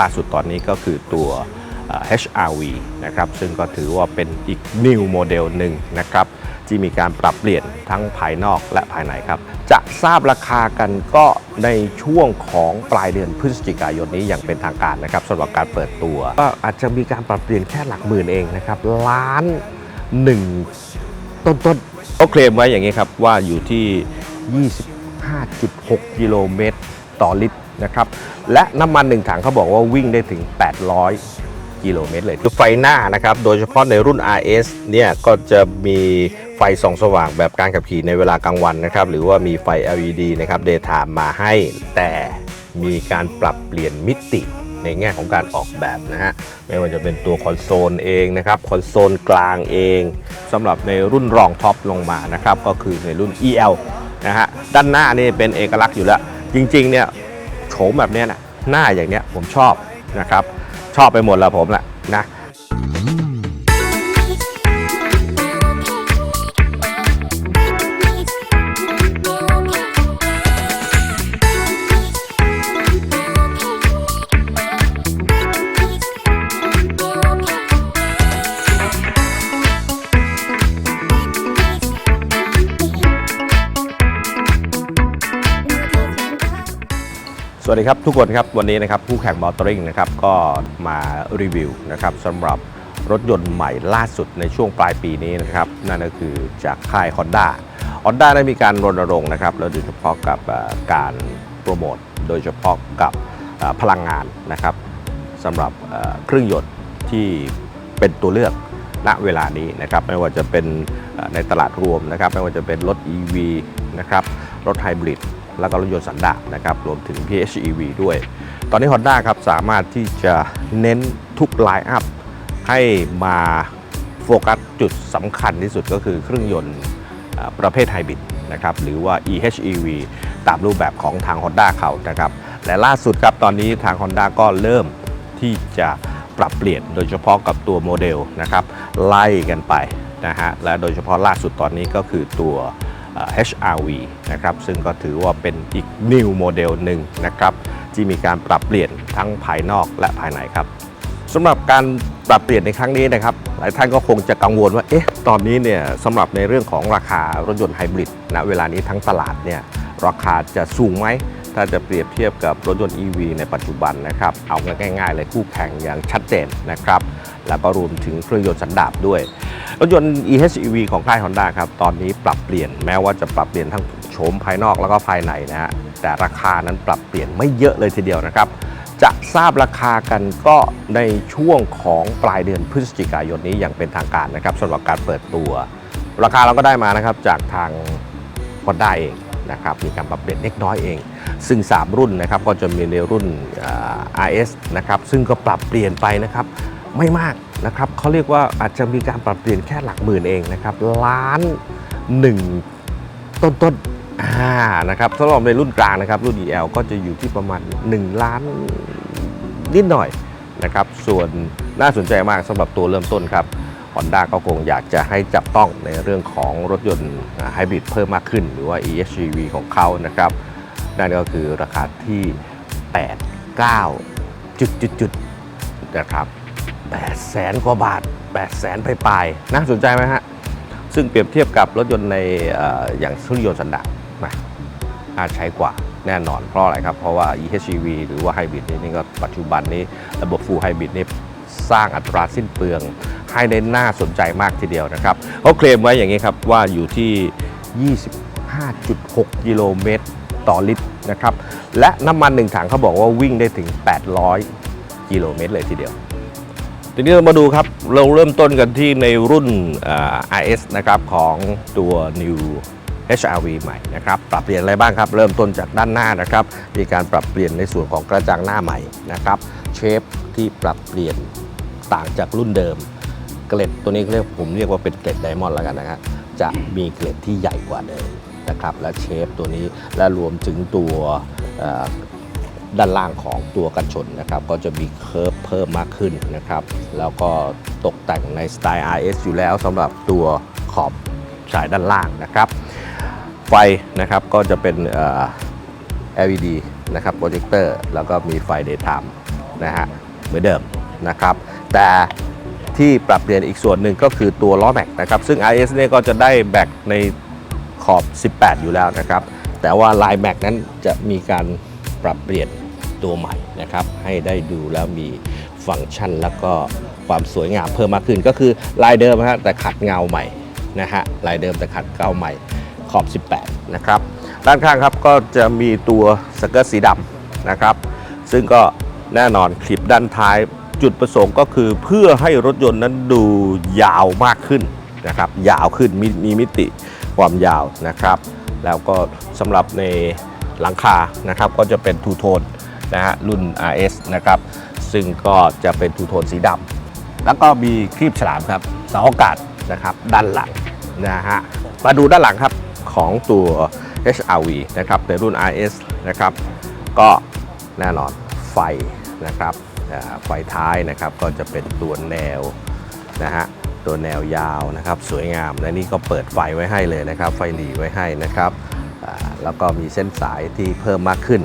ล่าสุดตอนนี้ก็คือตัว HRV นะครับซึ่งก็ถือว่าเป็นอีก new โมเดลหนึ่งนะครับที่มีการปรับเปลี่ยนทั้งภายนอกและภายในครับ จะทราบราคากันก็ในช่วงของปลายเดือนพฤศจิกายนนี้อย่างเป็นทางการนะครับสำหรับการเปิดตัว ก็อาจจะมีการปรับเปลี่ยนแค่หลักหมื่นเองนะครับล้านหนึ่งต้นๆเขาเคลมไว้อย่างนี้ครับว่าอยู่ที่ 25.6 กิโลเมตรต่อลิตร นะครับและน้ำมันหนึ่งถังเขาบอกว่าวิ่งได้ถึง 800 กิโลเมตรเลยคือไฟหน้านะครับโดยเฉพาะในรุ่น RS เนี่ยก็จะมีไฟส่องสว่างแบบการขับขี่ในเวลากลางวันนะครับหรือว่ามีไฟ LED นะครับ Daytime มาให้แต่มีการปรับเปลี่ยนมิติในแง่ของการออกแบบนะฮะไม่ว่าจะเป็นตัวคอนโซลเองนะครับคอนโซลกลางเองสำหรับในรุ่นรองท็อปลงมานะครับก็คือในรุ่น EL นะฮะด้านหน้านี่เป็นเอกลักษณ์อยู่แล้ว จริงๆเนี่ย โฉมแบบเนี้ยนะหน้าอย่างเนี้ยผมชอบนะครับ ชอบไปหมดแล้วผมแหละนะ สวัสดีครับทุกคนครับวันนี้นะครับผู้แข่งมอเตอร์ริงนะครับก็มารีวิวนะครับสำหรับรถยนต์ใหม่ล่าสุดในช่วงปลายปีนี้นะครับนั่นก็คือจากค่าย Honda Honda ได้มีการรณรงค์นะครับแล้วโดยเฉพาะกับการโปรโมทโดยเฉพาะกับพลังงานนะครับสำหรับเครื่องยนต์ที่เป็นตัวเลือกณเวลานี้นะครับไม่ว่าจะเป็นในตลาดรวมนะครับไม่ว่าจะเป็นรถ EV นะครับรถไฮบริด แล้วก็รถยนต์สันดาปนะครับรวมถึง PHEV ด้วย ตอนนี้ Honda ครับสามารถที่จะเน้นทุกไลน์อัพให้มาโฟกัสจุดสำคัญที่สุดก็คือเครื่องยนต์ประเภทไฮบริดนะครับหรือว่า EHEV ตามรูปแบบของทาง Honda เขานะครับและล่าสุดครับตอนนี้ทาง Honda ก็เริ่มที่จะปรับเปลี่ยนโดยเฉพาะกับตัวโมเดลนะครับไล่กันไปนะฮะและโดยเฉพาะล่าสุดตอนนี้ก็คือตัว HRV นะครับซึ่งก็ถือว่าเป็นอีก new โมเดลหนึ่งนะครับที่มีการปรับเปลี่ยนทั้งภายนอกและภายในครับสำหรับการปรับเปลี่ยนในครั้งนี้นะครับหลายท่านก็คงจะกังวลว่าเอ๊ะตอนนี้เนี่ยสำหรับในเรื่องของราคารถยนต์ไฮบริดณเวลานี้ทั้งตลาดเนี่ยราคาจะสูงไหมถ้าจะเปรียบเทียบกับรถยนต์ EV ในปัจจุบันนะครับ เอาง่ายๆเลยคู่แข่งอย่างชัดเจนนะครับ แล้วก็รวมถึงเครื่องยนต์สันดาปด้วย รถยนต์ EHEV ของค่าย Honda ครับ ตอนนี้ปรับเปลี่ยนแม้ว่าจะปรับเปลี่ยนทั้งโฉมภายนอกแล้วก็ภายในนะฮะ แต่ราคานั้นปรับเปลี่ยนไม่เยอะเลยทีเดียวนะครับ จะทราบราคากันก็ในช่วงของปลายเดือนพฤศจิกายนนี้อย่างเป็นทางการนะครับสำหรับการเปิดตัว ราคาเราก็ได้มานะครับจากทาง Honda เองนะครับมีการปรับเปลี่ยนเล็กน้อยเอง ซึ่ง 3 รุ่นนะครับก็จะมีในรุ่น RS นะครับซึ่งก็ปรับเปลี่ยนไปนะครับไม่มาก นะครับเขาเรียกว่าอาจจะมีการปรับเปลี่ยนแค่หลักหมื่นเองนะครับล้านหนึ่งต้นต้นๆอ่านะครับสำหรับในรุ่นกลางนะครับ รุ่น EL ก็จะอยู่ที่ประมาณ 1 ล้านนิดหน่อยนะครับส่วนน่าสนใจมากสำหรับตัวเริ่มต้นครับ Honda ก็คงอยากจะให้จับต้องในเรื่องของรถยนต์ไฮบริดเพิ่มมากขึ้น หรือว่า EHEV ของเขานะครับ นั่นก็คือราคาที่ 8 9จุดจุดจุดนะครับ 8แสนกว่าบาท8แสนไปปลายๆน่าสนใจไหมฮะ ซึ่งเปรียบเทียบกับรถยนต์ในออย่างเครื่องยนต์สันดาปนะอาจใช้กว่าแน่นอนเพราะอะไรครับ เพราะว่า EHEV หรือว่าไฮบริดนี่ก็ปัจจุบันนี้ระบบ Full Hybrid นี่สร้างอัตราสิ้นเปลือง ให้ได้น่าสนใจมากทีเดียวนะครับเขาเคลมไว้อย่างนี้ครับว่าอยู่ที่ 25.6 กิโลเมตรต่อลิตรนะครับ และน้ำมันหนึ่งถังเขาบอกว่าวิ่งได้ถึง 800 กิโลเมตรเลยทีเดียว ทีนี้เรามาดูครับ เราเริ่มต้นกันที่ในรุ่นอ่า RS นะครับของตัว New HRV ใหม่นะครับ ปรับเปลี่ยนอะไรบ้างครับ เริ่มต้นจากด้านหน้านะครับ มีการปรับเปลี่ยนในส่วนของกระจังหน้าใหม่นะครับ เชฟที่ปรับเปลี่ยนต่างจากรุ่นเดิม เกล็ดตัวนี้เรียกผมเรียกว่าเป็นเกล็ดไดมอนด์แล้วกันนะครับจะมีเกล็ดที่ใหญ่กว่าเดิมนะครับ และเชฟตัวนี้และรวมถึงตัว ด้านล่างของตัวกันชนนะครับ ก็จะมีเคิร์ฟเพิ่มมากขึ้นนะครับ แล้วก็ตกแต่งในสไตล์ RS อยู่แล้วสำหรับตัวขอบฉายด้านล่างนะครับ ไฟนะครับก็จะเป็นเออ LED นะครับโปรเจคเตอร์แล้วก็มีไฟ daytime นะฮะเหมือนเดิมนะครับ แต่ที่ปรับเปลี่ยนอีกส่วนหนึ่งก็คือตัวล้อแม็กนะครับ ซึ่ง RS เนี่ยก็จะได้แบ็กในขอบ 18 อยู่แล้วนะครับ แต่ว่าลายแม็กนั้นจะมีการปรับเปลี่ยน ตัวใหม่นะครับให้ได้ดูแล้วมีฟังก์ชันแล้วก็ความสวยงามเพิ่มมากขึ้นก็คือลายเดิมนะฮะแต่ขัดเงาใหม่นะฮะลายเดิมแต่ขัดเงาใหม่ขอบ 18 นะครับ ด้านข้างครับก็จะมีตัวสเกิร์ตสีดำนะครับ ซึ่งก็แน่นอนคลิปด้านท้ายจุดประสงค์ก็คือเพื่อให้รถยนต์นั้นดูยาวมากขึ้นนะครับ ยาวขึ้นมีมีมิติความยาวนะครับ แล้วก็สำหรับในหลังคานะครับก็จะเป็นทูโทน นะฮะรุ่น RS นะครับ ซึ่งก็จะเป็นทูโทนสีดำแล้วก็มีครีบฉลามครับเสาอากาศนะครับด้านหลังนะฮะมาดูด้านหลังครับของตัว HRV นะครับในรุ่น RS นะครับ ก็แน่นอนไฟนะครับไฟท้ายนะครับก็จะเป็นตัวแนวนะฮะตัวแนวยาวนะครับสวยงามและนี่ก็เปิดไฟไว้ให้เลยนะครับ ไฟหลีไว้ให้นะครับแล้วก็มีเส้นสายที่เพิ่มมากขึ้น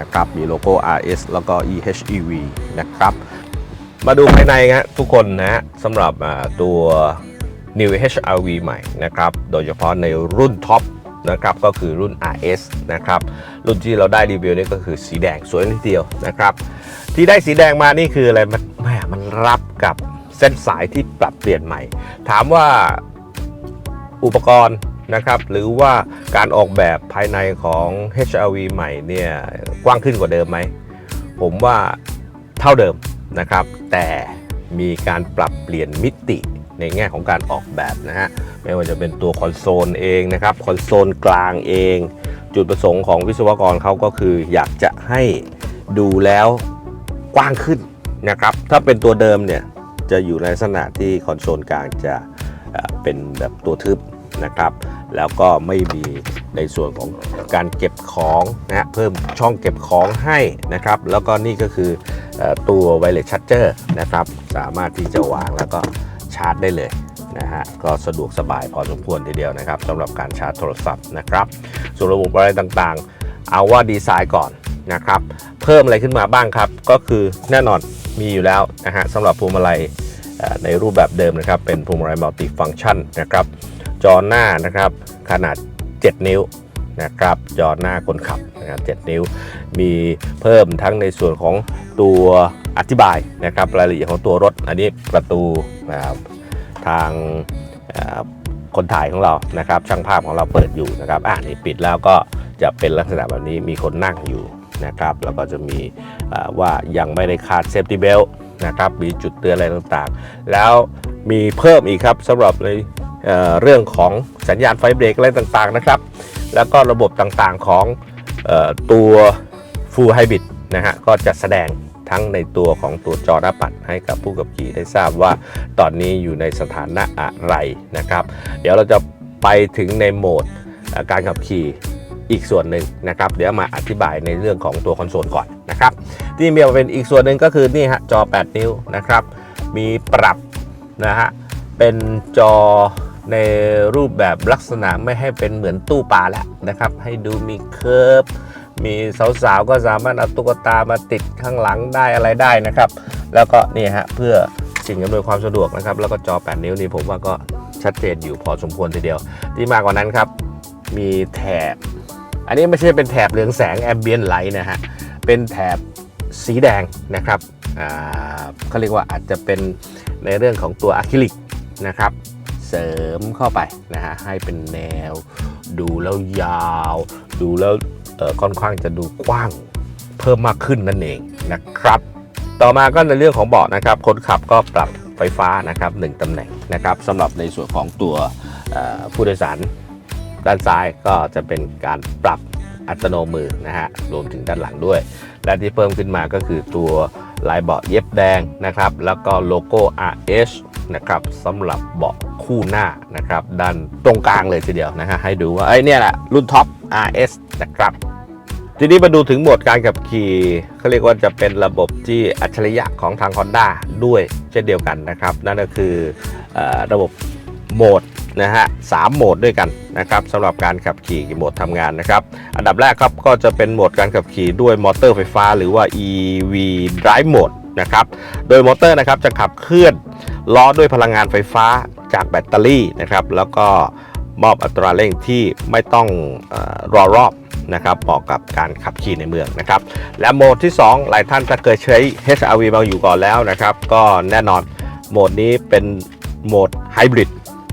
นะครับ มีโลโก้ RS แล้วก็ EHEV นะครับ มาดูภายในฮะทุกคนนะฮะสำหรับตัว New HRV ใหม่นะครับ โดยเฉพาะในรุ่นท็อปนะครับก็คือรุ่น RS นะครับ รุ่นที่เราได้รีวิวนี่ก็คือสีแดงสวยทีเดียวนะครับ ที่ได้สีแดงมานี่คืออะไรมันแหมมันรับกับเส้นสายที่ปรับเปลี่ยนใหม่ ถามว่าอุปกรณ์ นะครับหรือว่าการออกแบบภายในของ HRV ใหม่เนี่ยกว้างขึ้นกว่าเดิมไหม ผมว่าเท่าเดิมนะครับ แต่มีการปรับเปลี่ยนมิติในแง่ของการออกแบบนะฮะไม่ว่าจะเป็นตัวคอนโซลเองนะครับคอนโซลกลางเอง จุดประสงค์ของวิศวกรเขาก็คืออยากจะให้ดูแล้วกว้างขึ้นนะครับ ถ้าเป็นตัวเดิมเนี่ยจะอยู่ในลักษณะที่คอนโซลกลางจะเป็นแบบตัวทึบนะครับ แล้วก็ไม่มีในส่วนของการเก็บของนะฮะเพิ่มช่องเก็บของให้นะครับ แล้วก็นี่ก็คืออตัว wireless charger นะครับ สามารถที่จะวางแล้วก็ชาร์จได้เลยนะฮะก็สะดวกสบายพอสมควรทีเดียวนะครับสำหรับการชาร์จโทรศัพท์นะครับ ส่วนระบบอะไรต่างๆ เอาว่าดีไซน์ก่อนนะครับ เพิ่มอะไรขึ้นมาบ้างครับ ก็คือแน่นอนมีอยู่แล้วนะฮะสำหรับพวงมาลัยในรูปแบบเดิมนะครับ เป็นพวงมาลัยมัลติฟัง c t ชันนะครับ จอหน้านะครับขนาด 7 นิ้วนะครับจอหน้าคนขับนะครับ7นิ้ว มีเพิ่มทั้งในส่วนของตัวอธิบายนะครับรายละเอียดของตัวรถ อันนี้ประตูนะครับทางคนถ่ายของเรานะครับช่างภาพของเราเปิดอยู่นะครับอ่านี่ปิดแล้วก็จะเป็นลักษณะแบบนี้มีคนนั่งอยู่นะครับแล้วก็จะมีว่ายังไม่ได้คาดเซฟตี้เบลนะครับมีจุดเตือนอะไรต่างๆ แล้วมีเพิ่มอีกครับสำหรับใน เเรื่องของสัญญาณไฟเบรกอะไรต่างๆนะครับ แล้วก็ระบบต่างๆของออตัว Full Hybrid นะฮะก็จะแสดงทั้งในตัวของตัวจอหน้าปัดให้กับผู้ขับขี่ได้ทราบว่าตอนนี้อยู่ในสถานะอะไรนะครับ เดี๋ยวเราจะไปถึงในโหมดการขับขี่อีกส่วนหนึ่งนะครับ เดี๋ยวมาอธิบายในเรื่องของตัวคอนโซลก่อนนะครับ ที่มีมาเป็นอีกส่วนหนึ่งก็คือนี่ฮะจอ 8 นิ้วนะครับ มีปรับนะฮะเป็นจอ ในรูปแบบลักษณะไม่ให้เป็นเหมือนตู้ปลาแล้วนะครับ ให้ดูมีเคิร์ฟมีสาวๆก็สามารถเอาตุ๊กตามาติดข้างหลังได้อะไรได้นะครับ แล้วก็นี่ฮะเพื่อสิ่งอำนวยความสะดวกนะครับ แล้วก็จอ 8 นิ้วนี่ผมว่าก็ชัดเจนอยู่พอสมควรทีเดียว ที่มากกว่านั้นครับ มีแถบ อันนี้ไม่ใช่เป็นแถบเรืองแสงแอมเบียนไลท์นะฮะเป็นแถบสีแดงนะครับเขาเรียกว่าอาจจะเป็นในเรื่องของตัวอะคริลิกนะครับ เสริมเข้าไปนะฮะให้เป็นแนว ดูแล้วยาว ดูแล้วเอ่อค่อนข้างจะดูกว้างเพิ่มมากขึ้นนั่นเองนะครับ ต่อมาก็ในเรื่องของเบาะนะครับคนขับก็ปรับไฟฟ้านะครับหนึ่งตำแหน่งนะครับสำหรับในส่วนของตัวผู้โดยสารด้านซ้ายก็จะเป็นการปรับอัตโนมือนะฮะรวมถึงด้านหลังด้วย และที่เพิ่มขึ้นมาก็คือตัว ลายเบาะเย็บแดงนะครับ แล้วก็โลโก้ RH นะครับสำหรับเบาะคู่หน้านะครับ ด้านตรงกลางเลยทีเดียวนะฮะให้ดูว่าไอ้นี่แหละรุ่นท็อป RS นะครับ ทีนี้มาดูถึงโหมดการขับขี่เขาเรียกว่าจะเป็นระบบที่อัจฉริยะของทาง Honda ด้วยเช่นเดียวกันนะครับ นั่นก็คืออระบบโหมด นะฮะสามโหมดด้วยกันนะครับสำหรับการขับขี่โหมดทำงานนะครับ อันดับแรกครับก็จะเป็นโหมดการขับขี่ด้วยมอเตอร์ไฟฟ้า หรือว่า EV Drive Mode นะครับ โดยมอเตอร์นะครับจะขับเคลื่อนล้อด้วยพลังงานไฟฟ้าจากแบตเตอรี่นะครับ แล้วก็มอบอัตราเร่งที่ไม่ต้องอรอรอบนะครับเหมาะกับการขับขี่ในเมืองนะครับ และโหมดที่ 2 หลายท่านจะเคยใช้ HRV มาอยู่ก่อนแล้วนะครับ ก็แน่นอนโหมดนี้เป็นโหมดไฮบริด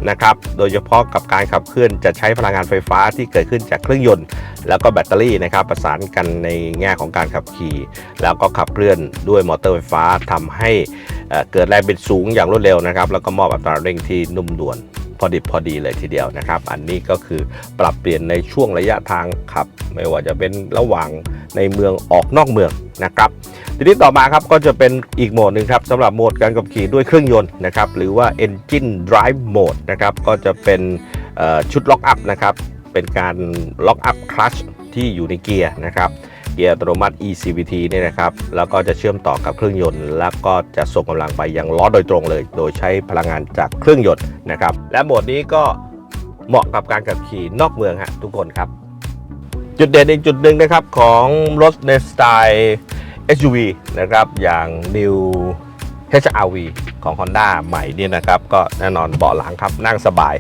นะครับ โดยเฉพาะกับการขับเคลื่อนจะใช้พลังงานไฟฟ้าที่เกิดขึ้นจากเครื่องยนต์ แล้วก็แบตเตอรี่นะครับประสานกันในแง่ของการขับขี่ แล้วก็ขับเคลื่อนด้วยมอเตอร์ไฟฟ้าทำให้เอ่อเกิดแรงบิดสูงอย่างรวดเร็วนะครับ แล้วก็มอบอัตราเร่งที่นุ่มนวล พอดิบพอดีเลยทีเดียวนะครับ อันนี้ก็คือปรับเปลี่ยนในช่วงระยะทางขับ ไม่ว่าจะเป็นระหว่างในเมืองออกนอกเมืองนะครับ ทีนี้ต่อมาครับก็จะเป็นอีกโหมดหนึ่งครับสำหรับโหมดการขับขี่ด้วยเครื่องยนต์นะครับ หรือว่า Engine Drive Mode นะครับ ก็จะเป็นชุดล็อกอัพนะครับ เป็นการล็อกอัพคลัชที่อยู่ในเกียร์นะครับ เกียร์อัตโนมัติ ECVT เนี่ยนะครับ แล้วก็จะเชื่อมต่อกับเครื่องยนต์ แล้วก็จะส่งกำลังไปยังล้อโดยตรงเลย โดยใช้พลังงานจากเครื่องยนต์นะครับ และโหมดนี้ก็เหมาะกับการขับขี่นอกเมืองฮะทุกคนครับ จุดเด่นอีกจุดหนึ่งนะครับของรถในสไตล์ SUV นะครับอย่าง New HRV ของ Honda ใหม่เนี่ยนะครับ ก็แน่นอนเบาะหลังครับนั่งสบาย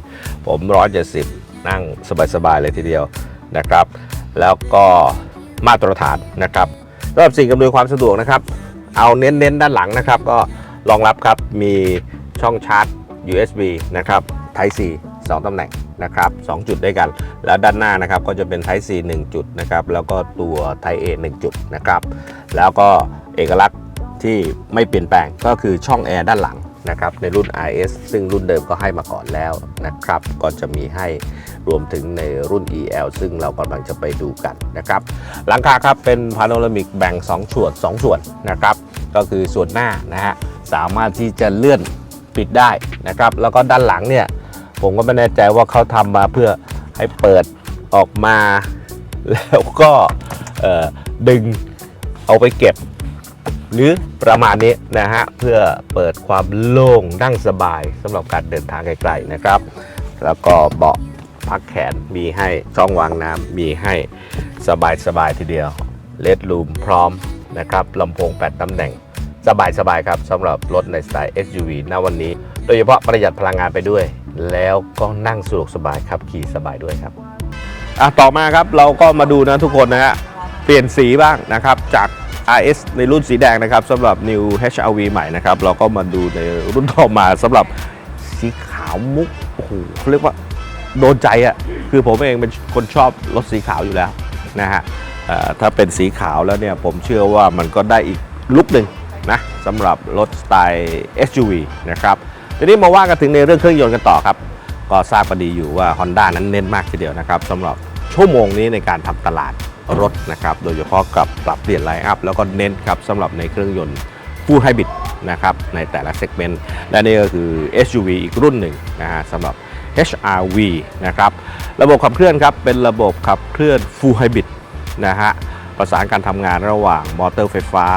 ผม 170 นั่งสบายๆเลยทีเดียวนะครับ แล้วก็ มาตรฐานนะครับสำหรับสิ่งอำนวยความสะดวกนะครับ เอาเน้นๆด้านหลังนะครับ ก็รองรับครับมีช่องชาร์จ USB นะครับ Type C 2ตำแหน่งนะครับ2จุดด้วยกัน แล้วด้านหน้านะครับก็จะเป็น Type C 1 จุดนะครับ แล้วก็ตัว Type A 1 จุดนะครับ แล้วก็เอกลักษณ์ที่ไม่เปลี่ยนแปลงก็คือช่องแอร์ด้านหลัง นะครับในรุ่น RS ซึ่งรุ่นเดิมก็ให้มาก่อนแล้วนะครับ ก็จะมีให้รวมถึงในรุ่น EL ซึ่งเรากำลังจะไปดูกันนะครับ หลังคาครับเป็นพาโนรามิกแบ่ง 2 ส่วน 2 ส่วนนะครับ ก็คือส่วนหน้านะฮะสามารถที่จะเลื่อนปิดได้นะครับ แล้วก็ด้านหลังเนี่ย ผมก็ไม่แน่ใจว่าเขาทำมาเพื่อให้เปิดออกมา แล้วก็เอ่อดึงเอาไปเก็บ หรือประมาณนี้นะฮะเพื่อเปิดความโล่งนั่งสบายสำหรับการเดินทางไกลๆนะครับ แล้วก็เบาะพักแขนมีให้ช่องวางน้ำมีให้สบายๆทีเดียวเลดรูมพร้อมนะครับลำโพง 8 ตำแหน่ง สบายๆครับสำหรับรถในสไตล์ SUV ณวันนี้ โดยเฉพาะประหยัดพลังงานไปด้วย แล้วก็นั่งสะดวกสบายขับขี่สบายด้วยครับอะต่อมาครับเราก็มาดูนะทุกคนนะฮะเปลี่ยนสีบ้างนะครับจาก RS ในรุ่นสีแดงนะครับสำหรับ New HRV ใหม่นะครับ เราก็มาดูในรุ่นต่อมาสำหรับสีขาวมุกโอ้โหเขาเรียกว่าโดนใจอะ่ะคือผมเองเป็นคนชอบรถสีขาวอยู่แล้วนะฮะถ้าเป็นสีขาวแล้วเนี่ยผมเชื่อว่ามันก็ได้อีกลุคหนึ่งนะสำหรับรถสไตล์ SUV นะครับทีนี้มาว่ากันถึงในเรื่องเครื่องยนต์กันต่อครับ ก็ทราบกันดีอยู่ว่า Honda นั้นเน้นมากทีเดียวนะครับสำหรับชั่วโมงนี้ในการทำตลาด รถนะครับโดยเฉพาะกับปรับเปลี่ยนไลน์อัพแล้วก็เน้นครับสำหรับในเครื่องยนต์ Full Hybrid นะครับในแต่ละเซกเมนต์และนี่ก็คือ SUV อีกรุ่นหนึ่งนะฮะสำหรับ HRV นะครับระบบขับเคลื่อนครับเป็นระบบขับเคลื่อน Full Hybrid นะฮะประสานการทำงานระหว่างมอเตอร์ไฟฟ้า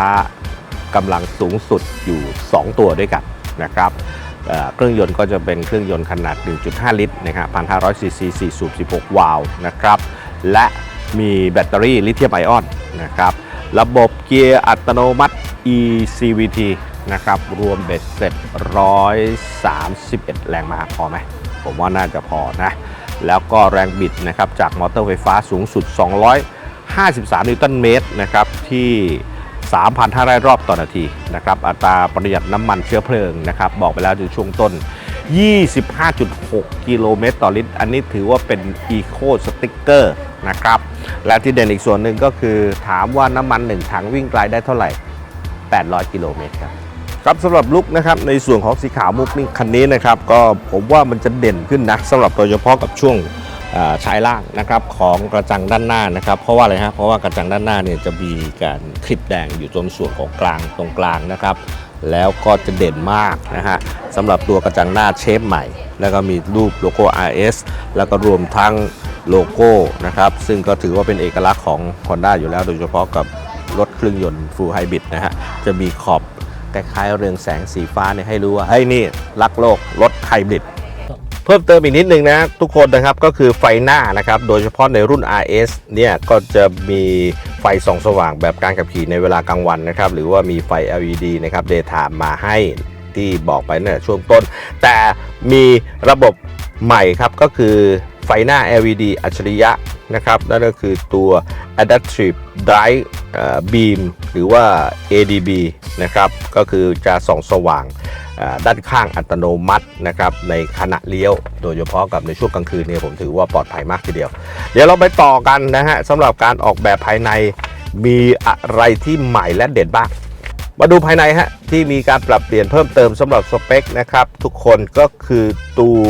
กำลังสูงสุดอยู่ 2 ตัวด้วยกันนะครับเเครื่องยนต์ก็จะเป็นเครื่องยนต์ขนาด 1.5 ลิตรนะครับ1,500ซีซี4สูบ16 วาล์วนะครับ และ มีแบตเตอรี่ลิเธียมไอออนนะครับ ระบบเกียร์อัตโนมัติ ECVT นะครับ รวมเบ็ดเสร็จ 131 แรงม้าพอไหม ผมว่าน่าจะพอนะ แล้วก็แรงบิดนะครับ จากมอเตอร์ไฟฟ้าสูงสุด 253 นิวตันเมตรนะครับ ที่ 3,500 รอบต่อนาทีนะครับ อัตราประหยัดน้ำมันเชื้อเพลิงนะครับ บอกไปแล้วในช่วงต้น 25.6 กิโลเมตรต่อลิตร อันนี้ถือว่าเป็น Eco Sticker นะครับ และที่เด่นอีกส่วนหนึ่งก็คือถามว่าน้ำมัน 1 ถังวิ่งไกลได้เท่าไหร่ 800 กิโลเมตรครับครับสำหรับลุกนะครับในส่วนของสีขาวมุกนี่คันนี้นะครับก็ผมว่ามันจะเด่นขึ้นนะสำหรับโดยเฉพาะกับช่วงชายล่างนะครับของกระจังด้านหน้านะครับเพราะว่าอะไรฮะเพราะว่ากระจังด้านหน้าเนี่ยจะมีการคลิปแดงอยู่ตรงส่วนของกลางตรงกลางนะครับ แล้วก็จะเด่นมากนะฮะสำหรับตัวกระจังหน้าเชฟใหม่ แล้วก็มีรูปโลโก้ RS แล้วก็รวมทั้ง โลโก้นะครับ ซึ่งก็ถือว่าเป็นเอกลักษณ์ของ Honda อยู่แล้ว โดยเฉพาะกับรถเครื่องยนต์ Full Hybrid นะฮะ จะมีขอบคล้ายๆเรืองแสงสีฟ้าเนี่ยให้รู้ว่าเฮ้ยนี่รักโลกรถไฮบริดเพิ่มเติมอีกนิดนึงนะทุกคนนะครับก็คือไฟหน้านะครับโดยเฉพาะในรุ่น RS เนี่ยก็จะมีไฟส่องสว่างแบบการขับขี่ในเวลากลางวันนะครับหรือว่ามีไฟ LED นะครับ Daytime มาให้ที่บอกไปเนี่ยช่วงต้น แต่มีระบบใหม่ครับก็คือ ไฟหน้า LED อัจฉริยะนะครับนั่นก็คือตัว Adaptive Drive Beam หรือว่า ADB นะครับก็คือจะส่องสว่างด้านข้างอัตโนมัตินะครับในขณะเลี้ยว โดยเฉพาะกับในช่วงกลางคืนเนี่ยผมถือว่าปลอดภัยมากทีเดียว เดี๋ยวเราไปต่อกันนะฮะสำหรับการออกแบบภายในมีอะไรที่ใหม่และเด่นบ้าง มาดูภายในฮะที่มีการปรับเปลี่ยนเพิ่มเติมสำหรับสเปคนะครับทุกคนก็คือตัว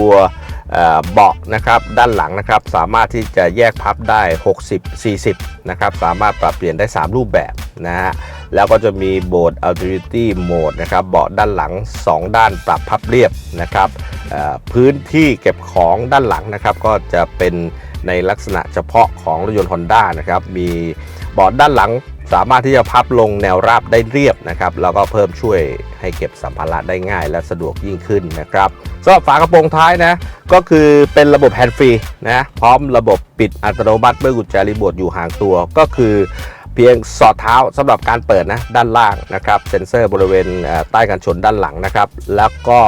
เบาะนะครับด้านหลังนะครับสามารถที่จะแยกพับได้ 60 40นะครับสามารถปรับเปลี่ยนได้ 3 รูปแบบนะฮะแล้วก็จะมีโหมด Authority Mode นะครับเบาะด้านหลัง 2 ด้านปรับพับเรียบนะครับพื้นที่เก็บของด้านหลังนะครับก็จะเป็นในลักษณะเฉพาะของรถยนต์ Honda นะครับมีเบาะด้านหลัง สามารถที่จะพับลงแนวราบได้เรียบนะครับ แล้วก็เพิ่มช่วยให้เก็บสัมภาระได้ง่าย และสะดวกยิ่งขึ้นนะครับสำหรับฝากระโปรงท้ายนะก็คือเป็นระบบแฮนด์ฟรีนะพร้อมระบบปิดอัตโนมัติเมื่อกุญแจรีโมทอยู่ห่างตัวก็คือเพียงสอดเท้าสำหรับการเปิดนะด้านล่างนะครับ เซ็นเซอร์บริเวณใต้กันชนด้านหลังนะครับ แล้วก็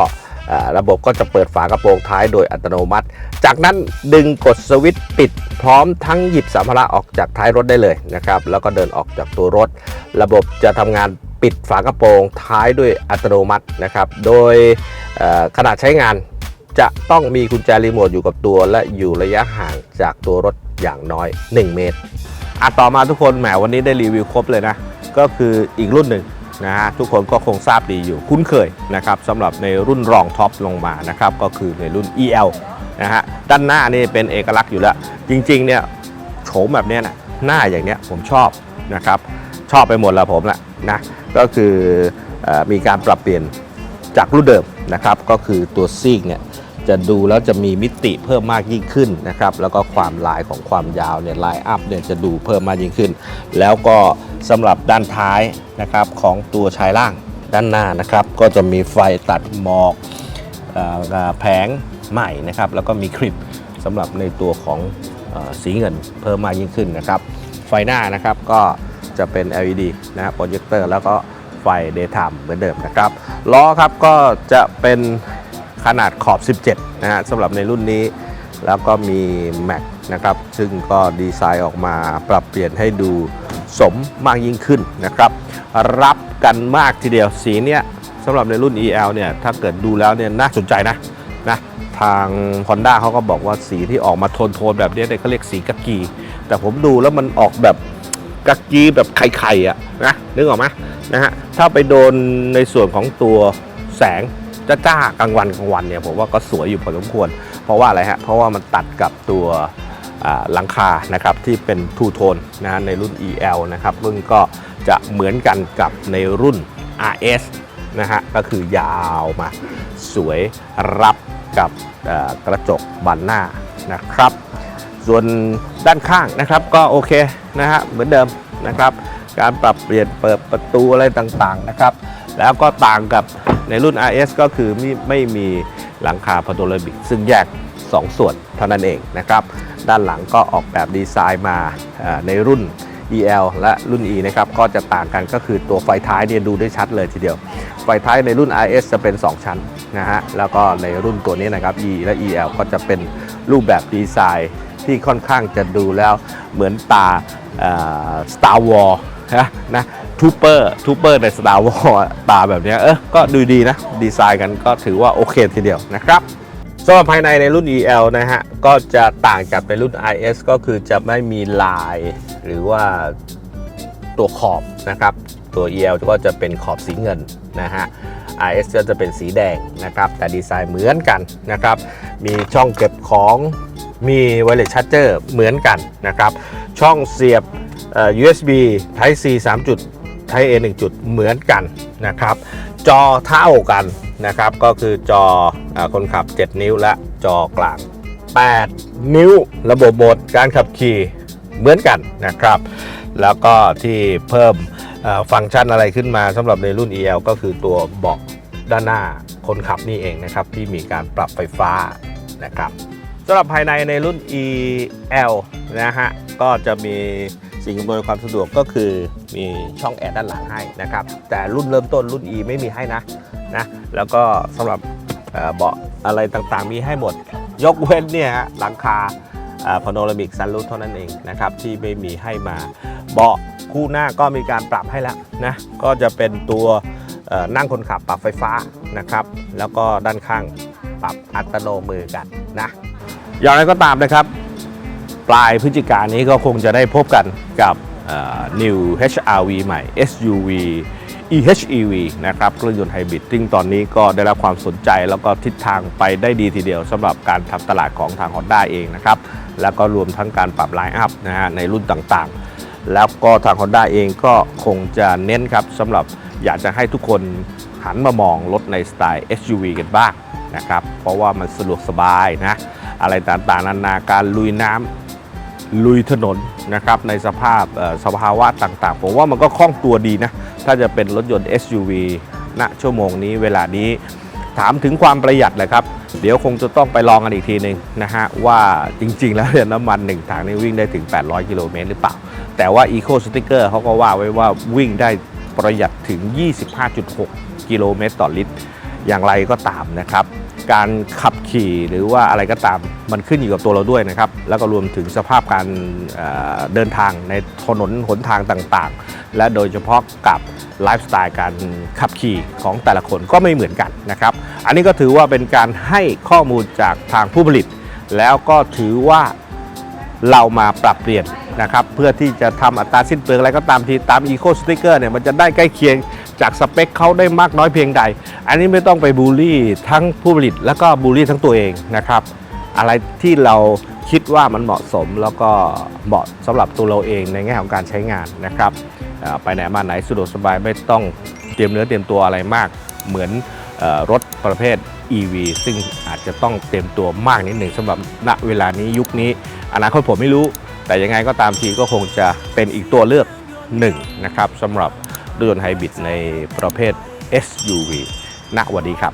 ระบบก็จะเปิดฝากระโปรงท้ายโดยอัตโนมัติ จากนั้นดึงกดสวิตช์ปิดพร้อมทั้งหยิบสัมภาระออกจากท้ายรถได้เลยนะครับแล้วก็เดินออกจากตัวรถ ระบบจะทำงานปิดฝากระโปรงท้ายด้วยอัตโนมัตินะครับโดยเอ่อขณะใช้งานจะต้องมีกุญแจรีโมทอยู่กับตัว และอยู่ระยะห่างจากตัวรถอย่างน้อย 1 เมตรอะต่อมาทุกคนแหมวันนี้ได้รีวิวครบเลยนะ ก็คืออีกรุ่นหนึ่ง นะฮะทุกคนก็คงทราบดีอยู่คุ้นเคยนะครับสำหรับในรุ่นรองท็อปลงมานะครับก็คือในรุ่น EL นะฮะด้านหน้านี่เป็นเอกลักษณ์อยู่แล้ว จริงๆเนี่ยโฉมแบบเนี้ยนะหน้าอย่างเนี้ยผมชอบนะครับชอบไปหมดแล้วผมละนะก็คืออมีการปรับเปลี่ยนจากรุ่นเดิมนะครับก็คือตัวซีกเนี่ย จะดูแล้วจะมีมิติเพิ่มมากยิ่งขึ้นนะครับแล้วก็ความลายของความยาวเนี่ยลายอัพเนี่ยจะดูเพิ่มมากยิ่งขึ้น แล้วก็สำหรับด้านท้ายนะครับของตัวชายล่างด้านหน้านะครับ ก็จะมีไฟตัดหมอกแผงใหม่นะครับแล้วก็มีคลิปสำหรับในตัวของสีเงินเพิ่มมากยิ่งขึ้นนะครับไฟหน้านะครับก็จะเป็น LED นะครับโปรเจคเตอร์แล้วก็ไฟ Daytime เหมือนเดิมนะครับล้อครับก็จะเป็น ขนาดขอบ 17 นะฮะสำหรับในรุ่นนี้ แล้วก็มีแม็กนะครับ ซึ่งก็ดีไซน์ออกมาปรับเปลี่ยนให้ดูสมมากยิ่งขึ้นนะครับ รับกันมากทีเดียวสีเนี้ยสำหรับในรุ่น EL เนี่ย ถ้าเกิดดูแล้วเนี่ยน่าสนใจนะนะทาง Honda เขาก็บอกว่าสีที่ออกมาโทนๆแบบเนี้ยเนี่ยเขาเรียกสีกะกี แต่ผมดูแล้วมันออกแบบกะกีแบบไข่ๆอะนะนึกออกไหมนะฮะถ้าไปโดนในส่วนของตัวแสง จ้าๆกลางวันกลางวันเนี่ยผมว่าก็สวยอยู่พอสมควร เพราะว่าอะไรฮะเพราะว่ามันตัดกับตัวหลังคานะครับที่เป็นทูโทนนะฮะในรุ่น EL นะครับซึ่งก็จะเหมือนกันกับในรุ่น RS นะฮะก็คือยาวมาสวยรับกับกระจกบานหน้านะครับ ส่วนด้านข้างนะครับก็โอเคนะฮะเหมือนเดิมนะครับ การปรับเปลี่ยนเปิดประตูอะไรต่างๆนะครับ แล้วก็ต่างกับ ในรุ่น RS ก็คือไม่ไม่มีหลังคาพาโนรามิกซึ่งแยก 2 ส่วนเท่านั้นเองนะครับด้านหลังก็ออกแบบดีไซน์มาในรุ่น EL และรุ่น E นะครับก็จะต่างกันก็คือตัวไฟท้ายเนี่ยดูได้ชัดเลยทีเดียว ไฟท้ายในรุ่น RS จะเป็น 2 ชั้นนะฮะแล้วก็ในรุ่นตัวนี้นะครับ E และ EL ก็จะเป็นรูปแบบดีไซน์ที่ค่อนข้างจะดูแล้วเหมือนตา Star Wars นะ ทูเปอร์ทูเปอร์ใน Star Wars ตาแบบนี้เออก็ดูดีนะ ดีไซน์กันก็ถือว่าโอเคทีเดียวนะครับสำหรับภายในในรุ่น EL นะฮะ ก็จะต่างจากในรุ่น RS ก็คือจะไม่มีลาย หรือว่าตัวขอบนะครับ ตัว EL ก็จะเป็นขอบสีเงินนะฮะ RS ก็จะเป็นสีแดงนะครับ แต่ดีไซน์เหมือนกันนะครับ มีช่องเก็บของมี wireless charger เหมือนกันนะครับ ช่องเสียบ USB Type C 3จุด Type A 1จุดเหมือนกันนะครับ จอเท่ากันนะครับ ก็คือจออคนขับ 7 นิ้วและจอกลาง 8 นิ้วระบบโหมดการขับขี่เหมือนกันนะครับ แล้วก็ที่เพิ่มฟังก์ชันอะไรขึ้นมาสำหรับในรุ่น EL ก็คือตัวเบาะด้านหน้าคนขับนี่เองนะครับ ที่มีการปรับไฟฟ้านะครับสำหรับภายในในรุ่น EL นะฮะก็จะมี สิ่งอำนวยความสะดวกก็คือมีช่องแอร์ด้านหลังให้นะครับ แต่รุ่นเริ่มต้นรุ่น E ไม่มีให้นะนะแล้วก็สำหรับเบาะอะไรต่างๆ มีให้หมด ยกเว้นเนี่ยหลังคาพาโนรามิกซันรูฟเท่านั้นเองนะครับที่ไม่มีให้มาเบาะคู่หน้าก็มีการปรับให้แล้วนะก็จะเป็นตัวนั่งคนขับปรับไฟฟ้านะครับ แล้วก็ด้านข้างปรับอัตโนมือกันนะอย่างไรก็ตามนะครับ ปลายพฤศจิกายนนี้ก็คงจะได้พบกันกับ New HRV ใหม่ SUV EHEV นะครับเครื่องยนต์ไฮบริดซึ่งตอนนี้ก็ได้รับความสนใจแล้วก็ทิศทางไปได้ดีทีเดียวสำหรับการทำตลาดของทาง Honda เองนะครับ แล้วก็รวมทั้งการปรับไลน์อัพนะฮะในรุ่นต่างๆ แล้วก็ทาง Honda เองก็คงจะเน้นครับสำหรับอยากจะให้ทุกคนหันมามองรถในสไตล์ SUV กันบ้างนะครับ เพราะว่ามันสะดวกสบายนะ อะไรต่างๆนานาการลุยน้ำ ลุยถนนนะครับในสภาพสภาวะต่างๆ ผมว่ามันก็คล่องตัวดีนะ ถ้าจะเป็นรถยนต์ SUV ณชั่วโมงนี้เวลานี้ถามถึงความประหยัดเลยครับ เดี๋ยวคงจะต้องไปลองกันอีกทีหนึ่งนะฮะ ว่าจริงๆ แล้วเนี่ยน้ำมันหนึ่งถังนี่วิ่งได้ถึง 800 กิโลเมตรหรือเปล่า แต่ว่า Eco Sticker เขาก็ว่าไว้ว่าวิ่งได้ประหยัดถึง 25.6 กิโลเมตรต่อลิตร อย่างไรก็ตามนะครับ การขับขี่หรือว่าอะไรก็ตามมันขึ้นอยู่กับตัวเราด้วยนะครับ แล้วก็รวมถึงสภาพการเดินทางในถนนหนทางต่างๆ และโดยเฉพาะกับไลฟ์สไตล์การขับขี่ของแต่ละคนก็ไม่เหมือนกันนะครับ อันนี้ก็ถือว่าเป็นการให้ข้อมูลจากทางผู้ผลิต แล้วก็ถือว่าเรามาปรับเปลี่ยนนะครับ เพื่อที่จะทำอัตราสิ้นเปลืองอะไรก็ตามทีตาม Eco Sticker เนี่ยมันจะได้ใกล้เคียง จากสเปคเขาได้มากน้อยเพียงใด อันนี้ไม่ต้องไปบูลลี่ทั้งผู้ผลิตแล้วก็บูลลี่ทั้งตัวเองนะครับ อะไรที่เราคิดว่ามันเหมาะสมแล้วก็เหมาะสำหรับตัวเราเองในแง่ของการใช้งานนะครับไปไหนมาไหนสะดวกสบายไม่ต้องเตรียมเนื้อเตรียมตัวอะไรมาก เหมือนอรถประเภท EV ซึ่งอาจจะต้องเตรียมตัวมากนิดหนึ่งสำหรับณเวลานี้ยุคนี้ อนาคตผมไม่รู้ แต่ยังไงก็ตามทีก็คงจะเป็นอีกตัวเลือกหนึ่งนะครับสำหรับ รถยนต์ไฮบริดในประเภท SUV ณวันนี้ครับ